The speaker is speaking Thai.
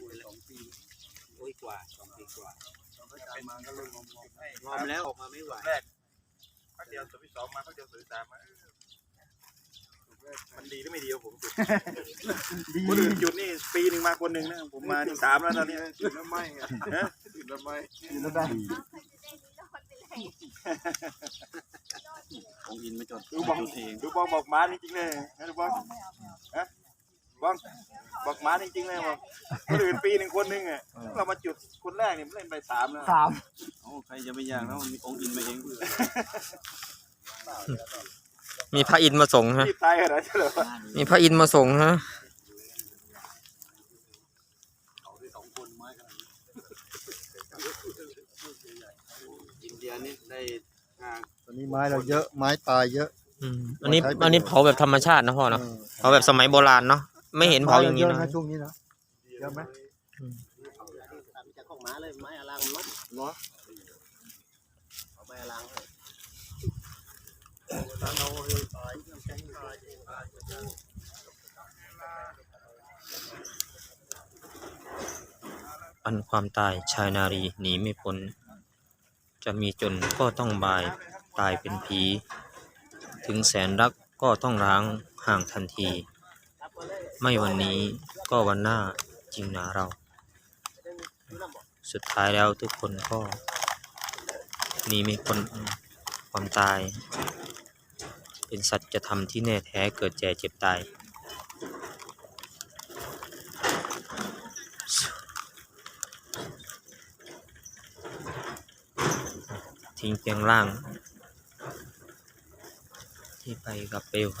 านไปแล้วโอ้ยกว่าสองปีกว่าเป็นมาก็เริ่มงงงอมแล้วออกมาไม่ไหวพักเดียวตัวที่สองมาพักเดียวตัวที่สามมามันดีหรือไม่ดีวะผมคนอื่นจุดนี่ปีหนึ่งมาคนหนึ่งนะผมมาที่สามแล้วตอนนี้จุดแล้วไม่ฮะจุดแล้วไม่จุดแล้วได้องอินไม่จดดูบองดเองดูบองบอกมาจริงๆเลยนะดูบองฮะบอง บอกมาจริงๆเลยบอกคนอื่นปีหนึ่งคนหนึ่งอะเรามาจุดคนแรกเนี่ยมันเล่นไปสามแล้วสามโอ้ใครจะไปอยากแล้วมีองค์อินมาเองมีพระอินทร์มาส่งฮะรีบตายขนาดนั้นเหรอมีพระอินทร์มาส่งฮะอินเดียนี่ได้งานตอนนี้ไม้เราเยอะไม้ตายเยอะ อืมอันนี้อันนี้เผาแบบธรรมชาตินะพ่อเนาะเผาแบบสมัยโบราณเนาะ ไม่เห็นเผาอย่างนี้เยอะนะนะช่วงนี้นะเยอะไหมจากของหมาเลยไม้อลังมันล้มเนาะเอาไม้อลังให้อันความตายชายนารีหนีไม่พ้น จะมีจนก็ต้องบายตายเป็นผี ถึงแสนรักก็ต้องร้างห่างทันที ไม่วันนี้ก็วันหน้าจริงหนาเรา สุดท้ายแล้วทุกคนก็หนีไม่พ้นความตาย เป็นสัจธรรมที่แน่แท้เกิดแก่เจ็บตาย ทิ้งเพียงร่าง ที่ไปกับเปลวไฟ